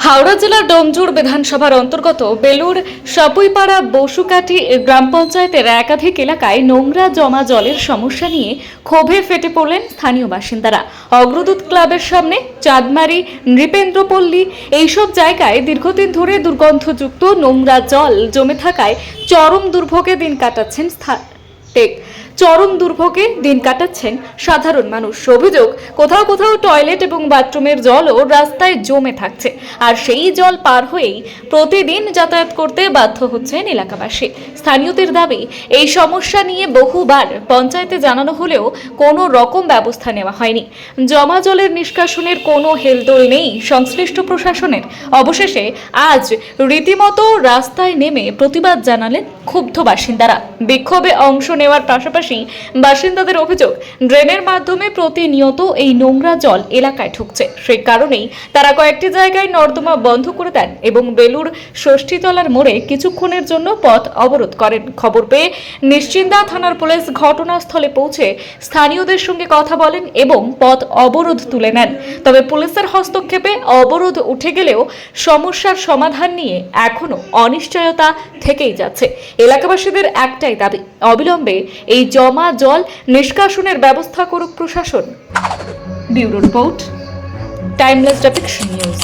হাওড়া জেলার ডোমজুর বিধানসভার অন্তর্গত বেলুর সাপুইপাড়া, বসুকাঠি গ্রাম পঞ্চায়েতের একাধিক এলাকায় নোংরা জমা জলের সমস্যা নিয়ে ক্ষোভে ফেটে পড়লেন স্থানীয় বাসিন্দারা। অগ্রদূত ক্লাবের সামনে চাঁদমারি, নৃপেন্দ্রপল্লী এইসব জায়গায় দীর্ঘদিন ধরে দুর্গন্ধযুক্ত নোংরা জল জমে থাকায় চরম দুর্ভোগে দিন কাটাচ্ছেন স্থা- টেক চরম দুর্ভোগে দিন কাটাচ্ছেন সাধারণ মানুষ। অভিযোগ, কোথাও কোথাও টয়লেট এবং বাথরুমের জলও রাস্তায় জমে থাকছে। আর সেই জল পার হয়েই প্রতিদিন যাতায়াত করতে বাধ্য হচ্ছেন এলাকাবাসী। স্থানীয়দের দাবি, এই সমস্যা নিয়ে বহুবার পঞ্চায়েতে জানানো হলেও কোনো রকম ব্যবস্থা নেওয়া হয়নি। জমা জলের নিষ্কাশনের কোনো হেলদোল নেই সংশ্লিষ্ট প্রশাসনের। অবশেষে আজ রীতিমতো রাস্তায় নেমে প্রতিবাদ জানালেন ক্ষুব্ধ বাসিন্দারা। বিক্ষোভে অংশ নেওয়ার পাশাপাশি বাসিন্দাদের অভিযোগ, ড্রেনের মাধ্যমে প্রতিনিয়ত এই নোংরা জল এলাকায় ঢুকছে। সেই কারণেই তারা কয়েকটি জায়গায় নর্দমা বন্ধ করে দেন এবং বেলুর ষষ্ঠীতলার মোড়ে কিছুক্ষণের জন্য পথ অবরোধ করেন। খবর পেয়ে নিশ্চিন্দা থানার পুলিশ ঘটনাস্থলে পৌঁছে স্থানীয়দের সঙ্গে কথা বলেন এবং পথ অবরোধ তুলে নেন। তবে পুলিশের হস্তক্ষেপে অবরোধ উঠে গেলেও সমস্যার সমাধান নিয়ে এখনও অনিশ্চয়তা থেকেই যাচ্ছে। এলাকাবাসীদের একটাই দাবি, অবিলম্বে এই জমা জল নিষ্কাশনের ব্যবস্থা করুক প্রশাসন। Bureau report timeless depiction news